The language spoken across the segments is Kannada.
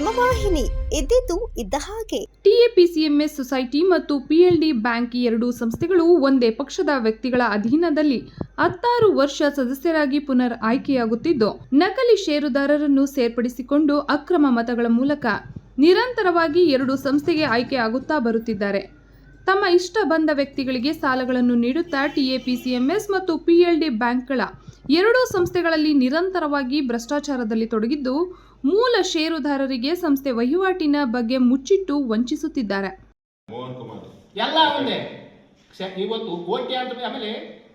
ನಿಮ್ಮ ಎದ್ದಿದ್ದು ಇದ್ದ ಹಾಗೆ. ಟಿಎಪಿಸಿಎಂಎಸ್ ಸೊಸೈಟಿ ಮತ್ತು ಪಿಎಲ್ಡಿ ಬ್ಯಾಂಕ್ ಎರಡೂ ಸಂಸ್ಥೆಗಳು ಒಂದೇ ಪಕ್ಷದ ವ್ಯಕ್ತಿಗಳ ಅಧೀನದಲ್ಲಿ ಹತ್ತಾರು ವರ್ಷ ಸದಸ್ಯರಾಗಿ ಪುನರ್ ಆಯ್ಕೆಯಾಗುತ್ತಿದ್ದು, ನಕಲಿ ಷೇರುದಾರರನ್ನು ಸೇರ್ಪಡಿಸಿಕೊಂಡು ಅಕ್ರಮ ಮತಗಳ ಮೂಲಕ ನಿರಂತರವಾಗಿ ಎರಡು ಸಂಸ್ಥೆಗೆ ಆಯ್ಕೆಯಾಗುತ್ತಾ ಬರುತ್ತಿದ್ದಾರೆ. ತಮ್ಮ ಇಷ್ಟ ಬಂದ ವ್ಯಕ್ತಿಗಳಿಗೆ ಸಾಲಗಳನ್ನು ನೀಡುತ್ತಾ ಟಿಎಪಿಸಿಎಂಎಸ್ ಮತ್ತು ಪಿಎಲ್ಡಿ ಬ್ಯಾಂಕ್ಗಳ ಎರಡೂ ಸಂಸ್ಥೆಗಳಲ್ಲಿ ನಿರಂತರವಾಗಿ ಭ್ರಷ್ಟಾಚಾರದಲ್ಲಿ ತೊಡಗಿದ್ದು ಮೂಲ ಷೇರುದಾರರಿಗೆ ಸಂಸ್ಥೆ ವಹಿವಾಟಿನ ಬಗ್ಗೆ ಮುಚ್ಚಿಟ್ಟು ವಂಚಿಸುತ್ತಿದ್ದಾರೆ. ಮೋಹನ್ ಕುಮಾರ್. ಎಲ್ಲ ಒಂದೇ. ಇವತ್ತು ಕೋಟ್ಯಾಂತರ ಆಮೇಲೆ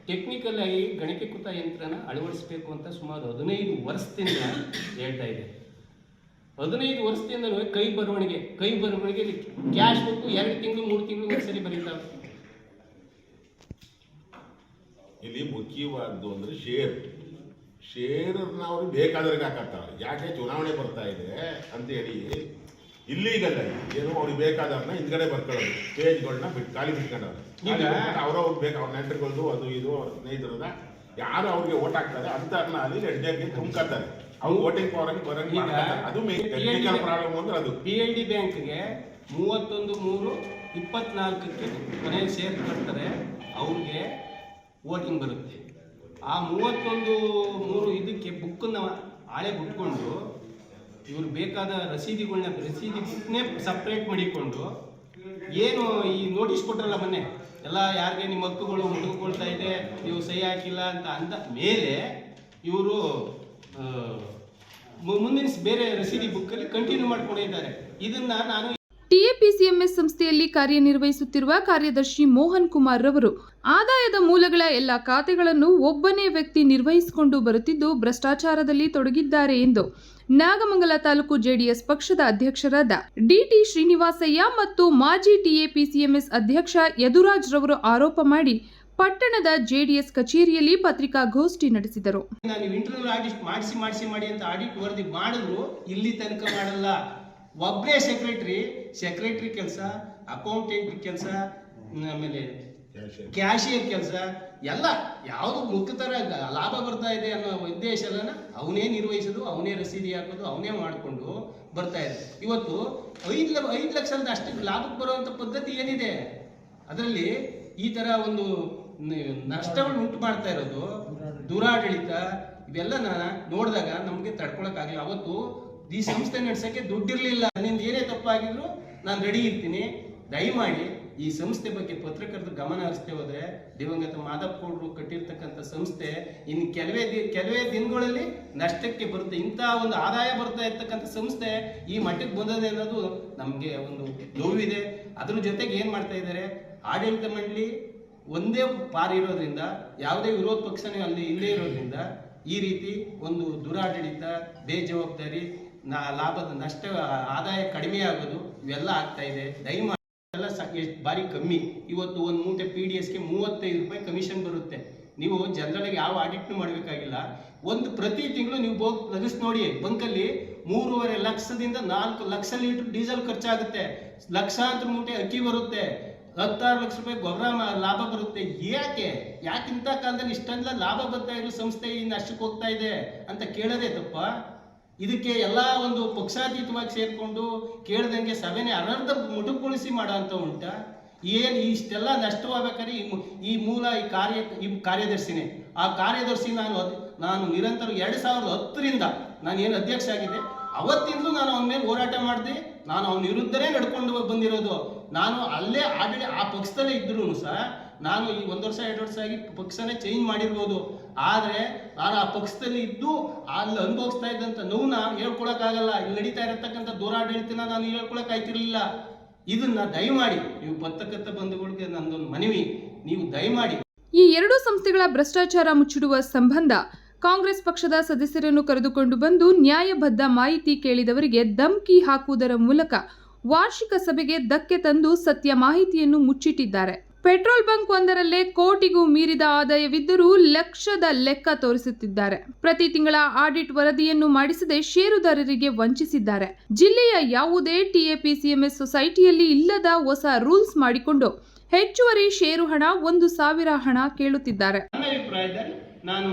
ಟೆಕ್ನಿಕಲ್ ಆಗಿ ಗಣಕೀಕೃತ ಯಂತ್ರನ ಅಳವಡಿಸಬೇಕು ಅಂತ ಸುಮಾರು ಹದಿನೈದು ವರ್ಷದಿಂದ ಹೇಳ್ತಾ ಇದೆ ಹದಿನೈದು ವರ್ಷದಿಂದ ಕೈ ಬರವಣಿಗೆ ಕೈ ಬರವಣಿಗೆ ಕ್ಯಾಶ್ ಬುಕ್ ಎರಡು ತಿಂಗಳು ಮೂರು ತಿಂಗಳು ಒಂದ್ಸರಿ ಬರೀತಾವೆ ಇಲ್ಲಿ ಮುಖ್ಯವಾದ್ದು ಅಂದ್ರೆ ಶೇರ್ ಶೇರನ್ನ ಅವ್ರಿಗೆ ಬೇಕಾದವ್ರಿಗೆ ಹಾಕತ್ತಾರೆ. ಯಾಕೆ ಚುನಾವಣೆ ಬರ್ತಾ ಇದೆ ಅಂತ ಹೇಳಿ ಇಲ್ಲೀಗಲ್ಲ ಏನು ಅವ್ರಿಗೆ ಬೇಕಾದವ್ರನ್ನ ಹಿಂದ್ಗಡೆ ಬರ್ಕೊಳ್ಳೋದು. ಪೇಜ್ಗಳನ್ನ ಬಿಟ್ಟು ಖಾಲಿ ಬಿಟ್ಕೊಂಡವ್ರು. ಈಗ- ಅವ್ರವ್ರು ಬೇಕು ಅವ್ರ ನೆಂಟರುಗಳದು ಅದು ಇದು ಅವ್ರ ಸ್ನೇಹಿತರದ ಯಾರು ಅವ್ರಿಗೆ ಓಟ್ ಹಾಕ್ತಾರೆ ಅಂತ ಅಲ್ಲಿ ಎಡ್ಡೆಗೆ ತುಂಬ್ಕೊತಾರೆ ಅವ್ರು ವೋಟಿಂಗ್ ಪವರ್ ಆಗಿ ಬರಂಗ್ ಈಗ ಅದು ಮೇನ್ ಟೆಕ್ನಿಕಲ್ ಪ್ರಾಬ್ಲಮ್ ಅಂದ್ರೆ ಅದು. ಪಿ ಎಲ್ ಡಿ ಬ್ಯಾಂಕ್ಗೆ ಮೂವತ್ತೊಂದು ಮೂರು ಇಪ್ಪತ್ನಾಲ್ಕಕ್ಕೆ ಕೊನೆಯಲ್ಲಿ ಶೇರ್ ಕಟ್ತಾರೆ ಅವ್ರಿಗೆ ವೋಟಿಂಗ್ ಬರುತ್ತೆ. ಆ ಮೂವತ್ತೊಂದು ಮೂರು ಇದಕ್ಕೆ ಬುಕ್ಕನ್ನ ಹಾಳೆ ಬಿಟ್ಕೊಂಡು ಇವ್ರು ಬೇಕಾದ ರಸೀದಿಗಳನ್ನ ರಸೀದಿ ಬುಕ್ನೇ ಸಪ್ರೇಟ್ ಮಾಡಿಕೊಂಡು ಏನು ಈ ನೋಟಿಸ್ ಕೊಟ್ರಲ್ಲ ಮೊನ್ನೆ ಎಲ್ಲ ಯಾರಿಗೆ ನಿಮ್ಮ ಹಕ್ಕುಗಳು ಮುಳುಗಿಕೊಳ್ತಾ ಇದೆ ನೀವು ಸಹಿ ಹಾಕಿಲ್ಲ ಅಂತ ಅಂದ ಮೇಲೆ ಇವರು ಮುಂದಿನ ಬೇರೆ ರಸೀದಿ ಬುಕ್ಕಲ್ಲಿ ಕಂಟಿನ್ಯೂ ಮಾಡ್ಕೊಂಡಿದ್ದಾರೆ ನಾನು ಟಿಎಪಿಸಿಎಂಎಸ್ ಸಂಸ್ಥೆಯಲ್ಲಿ ಕಾರ್ಯನಿರ್ವಹಿಸುತ್ತಿರುವ ಕಾರ್ಯದರ್ಶಿ ಮೋಹನ್ ಕುಮಾರ್ ರವರು, ಆದಾಯದ ಮೂಲಗಳ ಎಲ್ಲ ಖಾತೆಗಳನ್ನು ಒಬ್ಬನೇ ವ್ಯಕ್ತಿ ನಿರ್ವಹಿಸಿಕೊಂಡು ಬರುತ್ತಿದ್ದು ಭ್ರಷ್ಟಾಚಾರದಲ್ಲಿ ತೊಡಗಿದ್ದಾರೆ ಎಂದು ನಾಗಮಂಗಲ ತಾಲೂಕು ಜೆಡಿಎಸ್ ಪಕ್ಷದ ಅಧ್ಯಕ್ಷರಾದ ಡಿಟಿ ಶ್ರೀನಿವಾಸಯ್ಯ ಮತ್ತು ಮಾಜಿ ಟಿಎಪಿಸಿಎಂಎಸ್ ಅಧ್ಯಕ್ಷ ಯದುರಾಜ್ ರವರು ಆರೋಪ ಮಾಡಿ ಪಟ್ಟಣದ ಜೆಡಿಎಸ್ ಕಚೇರಿಯಲ್ಲಿ ಪತ್ರಿಕಾಗೋಷ್ಠಿ ನಡೆಸಿದರು. ನಾನು ಇಂಟರ್ನಲ್ ಆಡಿಟ್ ಮಾಡಿಸಿ ಮಾಡಿಸಿ ಮಾಡಿ ಅಂತ ಆಡಿಟ್ ವರದಿ ಮಾಡಿದ್ರು, ಇಲ್ಲಿ ತನಕ ಮಾಡಲ್ಲ. ಒಬ್ಬನೇ ಸೆಕ್ರೆಟರಿ ಸೆಕ್ರೆಟರಿ ಕೆಲಸ ಅಕೌಂಟೆಂಟ್ ಕೆಲಸ ಆಮೇಲೆ. ಕ್ಯಾಶಿಯರ್ ಕೆಲಸ, ಎಲ್ಲ ಯಾವುದು ಮುಖತರ ಲಾಭ ಬರ್ತಾ ಇದೆ ಅನ್ನೋ ಉದ್ದೇಶ ಅವನೇ ನಿರ್ವಹಿಸೋದು, ಅವನೇ ರಸೀದಿ ಹಾಕೋದು, ಅವನೇ ಮಾಡಿಕೊಂಡು ಬರ್ತಾ ಇದೆ. ಇವತ್ತು ಐದು ಐದು ಲಕ್ಷದ ಅಷ್ಟು ಲಾಭಕ್ಕೆ ಬರುವಂಥ ಪದ್ಧತಿ ಏನಿದೆ? ಅದರಲ್ಲಿ ಈ ಥರ ಒಂದು ನ- ನಷ್ಟಗಳು ಉಂಟು ಮಾಡ್ತಾ ಇರೋದು, ದುರಾಡಳಿತ, ಇವೆಲ್ಲ ನೋಡಿದಾಗ ನಮಗೆ ಆಗಿಲ್ಲ ಅವತ್ತು ಈ ಸಂಸ್ಥೆ ನಡೆಸಕ್ಕೆ ದುಡ್ಡಿರ್ಲಿಲ್ಲ. ನಿಂದ ಏನೇ ತಪ್ಪಾಗಿದ್ರು ನಾನು ರೆಡಿ ಇರ್ತೀನಿ. ದಯಮಾಡಿ ಈ ಸಂಸ್ಥೆ ಬಗ್ಗೆ ಪತ್ರಕರ್ತರು ಗಮನ ಹರಿಸ್ತೇ ಹೋದ್ರೆ, ದಿವಂಗತ ಮಾಧವ್ ಕೌಡ್ರು ಕಟ್ಟಿರ್ತಕ್ಕಂಥ ಸಂಸ್ಥೆ ಇನ್ನು ಕೆಲವೇ ದಿ ಕೆಲವೇ ದಿನಗಳಲ್ಲಿ ನಷ್ಟಕ್ಕೆ ಬರುತ್ತೆ. ಇಂಥ ಒಂದು ಆದಾಯ ಬರ್ತಾ ಇರ್ತಕ್ಕಂಥ ಸಂಸ್ಥೆ ಈ ಮಟ್ಟಕ್ಕೆ ಬಂದದೆ ಅನ್ನೋದು ನಮಗೆ ಒಂದು ನೋವಿದೆ ಅದ್ರ ಜೊತೆಗೆ ಏನು ಮಾಡ್ತಾ ಇದ್ದಾರೆ? ಆಡಳಿತ ಮಂಡಳಿ ಒಂದೇ ಪಾರ್ ಇರೋದ್ರಿಂದ, ಯಾವುದೇ ವಿರೋಧ ಪಕ್ಷನೇ ಅಲ್ಲಿ ಇಲ್ಲೇ ಇರೋದ್ರಿಂದ, ಈ ರೀತಿ ಒಂದು ದುರಾಡಳಿತ, ಬೇಜವಾಬ್ದಾರಿ ಲಾಭದ ನಷ್ಟ, ಆದಾಯ ಕಡಿಮೆ ಆಗೋದು ಇವೆಲ್ಲ ಆಗ್ತಾ ಇದೆ. ದಯಮಾಡಿ ಎಷ್ಟು ಬಾರಿ ಕಮ್ಮಿ. ಇವತ್ತು ಒಂದು ಮೂಟೆ ಪಿ ಡಿ ಎಸ್ಗೆ ಮೂವತ್ತೈದು ರೂಪಾಯಿ ಕಮಿಷನ್ ಬರುತ್ತೆ. ನೀವು ಜನರಲ್ಗೆ ಯಾವ ಆಡಿಟ್ನು ಮಾಡಬೇಕಾಗಿಲ್ಲ. ಒಂದು ಪ್ರತಿ ತಿಂಗಳು ನೀವು ಹೋಗಿ ಲಗಿಸ್ ನೋಡಿ, ಬಂಕಲ್ಲಿ ಮೂರುವರೆ ಲಕ್ಷದಿಂದ ನಾಲ್ಕು ಲಕ್ಷ ಲೀಟರ್ ಡೀಸೆಲ್ ಖರ್ಚಾಗುತ್ತೆ. ಲಕ್ಷಾಂತರ ಮೂಟೆ ಅಕ್ಕಿ ಬರುತ್ತೆ. ಹತ್ತಾರು ಲಕ್ಷ ರೂಪಾಯಿ ಗೊಬ್ಬರ ಲಾಭ ಬರುತ್ತೆ. ಯಾಕೆ? ಯಾಕೆ ಇಂಥ ಕಾಲದಲ್ಲಿ ಇಷ್ಟೆಲ್ಲ ಲಾಭ ಬರ್ತಾ ಇರೋ ಸಂಸ್ಥೆ ಇನ್ನು ಅಷ್ಟಕ್ಕೆ ಹೋಗ್ತಾ ಇದೆ ಅಂತ ಕೇಳೋದೇ ತಪ್ಪ? ಇದಕ್ಕೆ ಎಲ್ಲ ಒಂದು ಪಕ್ಷಾತೀತವಾಗಿ ಸೇರಿಕೊಂಡು ಕೇಳ್ದಂಗೆ ಸಭೆನೇ ಅನರ್ಧ ಮುಟುಕುಗೊಳಿಸಿ ಮಾಡೋ ಅಂತ ಉಂಟ? ಏನು ಇಷ್ಟೆಲ್ಲ ನಷ್ಟವಾಗಬೇಕಾದ್ರೆ ಈ ಈ ಮೂಲ ಈ ಕಾರ್ಯ ಈ ಕಾರ್ಯದರ್ಶಿನೇ. ಆ ಕಾರ್ಯದರ್ಶಿ ನಾನು ನಾನು ನಿರಂತರ ಎರಡು ಸಾವಿರದ ಹತ್ತರಿಂದ ನಾನು ಏನು ಅಧ್ಯಕ್ಷ ಆಗಿದ್ದೆ, ಅವತ್ತಿಂದಲೂ ನಾನು ಅವನ ಮೇಲೆ ಹೋರಾಟ ಮಾಡಿದೆ, ನಾನು ಅವನ ವಿರುದ್ಧನೇ ನಡ್ಕೊಂಡು ಬಂದಿರೋದು. ನಾನು ಅಲ್ಲೇ ಆಲ್ರೆಡಿ ಆ ಪಕ್ಷದಲ್ಲೇ ಇದ್ರೂ ಸಹ ನಾನು ಈ ಒಂದು ವರ್ಷ, ಎರಡು ವರ್ಷ ಆಗಿ ಪಕ್ಷನೇ ಚೇಂಜ್ ಮಾಡಿರ್ಬೋದು. ಆದರೆ ನಾನು ಆ ಪಕ್ಷದಲ್ಲಿ ಇದ್ದು, ಅಲ್ಲಿ ಅನುಭವಿಸ್ತಾ ಇದ್ದಂಥ ನೋವನ್ನ ಹೇಳ್ಕೊಳಕ್ಕಾಗಲ್ಲ. ಇಲ್ಲಿ ನಡೀತಾ ಇರತಕ್ಕಂಥ ದೂರಾಡಳಿತನ ನಾನು ಹೇಳ್ಕೊಳಕ್ ಆಯ್ತಿರ್ಲಿಲ್ಲ. ಇದನ್ನ ದಯಮಾಡಿ, ನೀವು ಪತ್ರಕರ್ತ ಬಂಧುಗಳಿಗೆ ನಂದೊಂದು ಮನವಿ. ನೀವು ದಯಮಾಡಿ. ಈ ಎರಡೂ ಸಂಸ್ಥೆಗಳ ಭ್ರಷ್ಟಾಚಾರ ಮುಚ್ಚಿಡುವ ಸಂಬಂಧ ಕಾಂಗ್ರೆಸ್ ಪಕ್ಷದ ಸದಸ್ಯರನ್ನು ಕರೆದುಕೊಂಡು ಬಂದು ನ್ಯಾಯಬದ್ಧ ಮಾಹಿತಿ ಕೇಳಿದವರಿಗೆ ಧಮ್ಕಿ ಹಾಕುವುದರ ಮೂಲಕ ವಾರ್ಷಿಕ ಸಭೆಗೆ ಧಕ್ಕೆ ತಂದು ಸತ್ಯ ಮಾಹಿತಿಯನ್ನು ಮುಚ್ಚಿಟ್ಟಿದ್ದಾರೆ. ಪೆಟ್ರೋಲ್ ಬಂಕ್ ಒಂದರಲ್ಲೇ ಕೋಟಿಗೂ ಮೀರಿದ ಆದಾಯವಿದ್ದರೂ ಲಕ್ಷದ ಲೆಕ್ಕ ತೋರಿಸುತ್ತಿದ್ದಾರೆ. ಪ್ರತಿ ತಿಂಗಳ ಆಡಿಟ್ ವರದಿಯನ್ನು ಮಾಡಿಸದೆ ಷೇರುದಾರರಿಗೆ ವಂಚಿಸಿದ್ದಾರೆ. ಜಿಲ್ಲೆಯ ಯಾವುದೇ ಟಿಎಪಿಸಿಎಂಎಸ್ ಸೊಸೈಟಿಯಲ್ಲಿ ಇಲ್ಲದ ಹೊಸ ರೂಲ್ಸ್ ಮಾಡಿಕೊಂಡು ಹೆಚ್ಚುವರಿ ಷೇರು ಹಣ, ಒಂದು ಸಾವಿರ ಹಣ ಕೇಳುತ್ತಿದ್ದಾರೆ. ನಾನು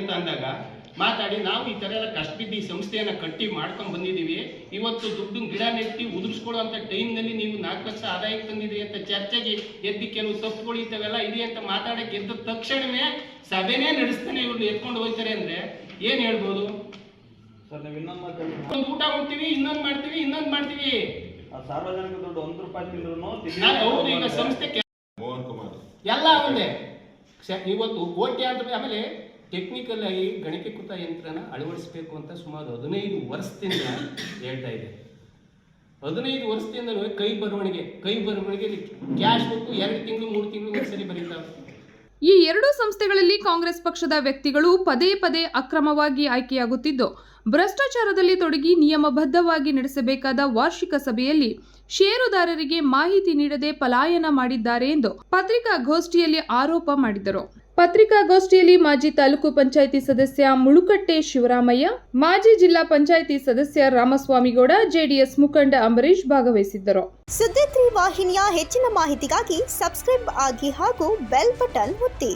ಅಂತ ಅಂದಾಗ ಮಾತಾಡಿ ನಾವು ಈ ಥರ ಎಲ್ಲ ಕಷ್ಟ ಬಿದ್ದು ಈ ಸಂಸ್ಥೆಯನ್ನು ಕಟ್ಟಿ ಮಾಡ್ಕೊಂಡು ಬಂದಿದೀವಿ ಇವತ್ತು ದುಡ್ಡು ಗಿಡ ನೆಟ್ಟಿ ಉದುರಿಸ್ಕೊಳ್ಳುವಂತ ಟೈಮ್ನಲ್ಲಿ ನೀವು ನಾಲ್ಕು ಲಕ್ಷ ಆದಾಯಕ್ಕೆ ತಂದಿದ್ದೀರಿ ಅಂತ ಚರ್ಚೆಗೆ ಎದ್ದು ಕೆಲವು ತಪ್ಪುಗಳು ಇಂಥವೆಲ್ಲ ಇದೆ ಅಂತ ಮಾತಾಡಕ್ಕೆ ಎದ್ದ ತಕ್ಷಣವೇ ಸಭೆನೇ ನಡೆಸ್ತಾನೆ ಇವ್ರನ್ನ ಎತ್ಕೊಂಡು ಹೋಗ್ತಾರೆ ಅಂದ್ರೆ ಏನ್ ಹೇಳ್ಬೋದು? ಸರ್ ನೀವು ಇನ್ನೊಂದು ಮಾತು ಹೇಳಿ. ಒಂದು ಊಟ ಉಂಟೀವಿ ಇನ್ನೊಂದು ಮಾಡ್ತೀವಿ ಇನ್ನೊಂದು ಮಾಡ್ತೀವಿ. ಆ ಸಾರ್ವಜನಿಕ ದುಡ್ಡು ಒಂದು ರೂಪಾಯಿ ತಿಂದ್ರು ನಾನು ಹೌದು ಈಗ ಸಂಸ್ಥೆ ಕೆ- ಮೋಹನ್ ಕುಮಾರ್. ಎಲ್ಲ ಒಂದೇ. ಇವತ್ತು ಇವತ್ತು ಕೋಟ್ಯಾಂತರ ಆಮೇಲೆ ಟೆಕ್ನಿಕಲ್ ಆಗಿ ಗಣಕೀಕೃತ ಯಂತ್ರನ ಅಳವಡಿಸಬೇಕು ಅಂತ ಸುಮಾರು ಹದಿನೈದು ವರ್ಷದಿಂದ ಹೇಳ್ತಾ ಇದೆ. ಹದಿನೈದು ವರ್ಷದಿಂದ ಕೈ ಬರವಣಿಗೆ ಕೈ ಬರವಣಿಗೆ ಕ್ಯಾಶ್ ಬುಕ್ ಎರಡು ತಿಂಗಳು, ಮೂರು ತಿಂಗಳು ಒಂದ್ಸರಿ ಬರೀತಾವೆ. ಈ ಎರಡೂ ಸಂಸ್ಥೆಗಳಲ್ಲಿ ಕಾಂಗ್ರೆಸ್ ಪಕ್ಷದ ವ್ಯಕ್ತಿಗಳು ಪದೇ ಪದೇ ಅಕ್ರಮವಾಗಿ ಆಯ್ಕೆಯಾಗುತ್ತಿದ್ದು, ಭ್ರಷ್ಟಾಚಾರದಲ್ಲಿ ತೊಡಗಿ ನಿಯಮಬದ್ಧವಾಗಿ ನಡೆಸಬೇಕಾದ ವಾರ್ಷಿಕ ಸಭೆಯಲ್ಲಿ ಷೇರುದಾರರಿಗೆ ಮಾಹಿತಿ ನೀಡದೆ ಪಲಾಯನ ಮಾಡಿದ್ದಾರೆ ಎಂದು ಪತ್ರಿಕಾಗೋಷ್ಠಿಯಲ್ಲಿ ಆರೋಪ ಮಾಡಿದರು ಪತ್ರಿಕಾಗೋಷ್ಠಿಯಲ್ಲಿ ಮಾಜಿ ತಾಲೂಕು ಪಂಚಾಯಿತಿ ಸದಸ್ಯ ಮುಳುಕಟ್ಟೆ ಶಿವರಾಮಯ್ಯ, ಮಾಜಿ ಜಿಲ್ಲಾ ಪಂಚಾಯಿತಿ ಸದಸ್ಯ ರಾಮಸ್ವಾಮಿಗೌಡ, ಜೆಡಿಎಸ್ ಮುಖಂಡ ಅಂಬರೀಶ್ ಭಾಗವಹಿಸಿದ್ದರು. ಸುದ್ದಿ ವಾಹಿನಿಯ ಹೆಚ್ಚಿನ ಮಾಹಿತಿಗಾಗಿ ಸಬ್ಸ್ಕ್ರೈಬ್ ಆಗಿ ಹಾಗೂ ಬೆಲ್ ಬಟನ್ ಒತ್ತಿ.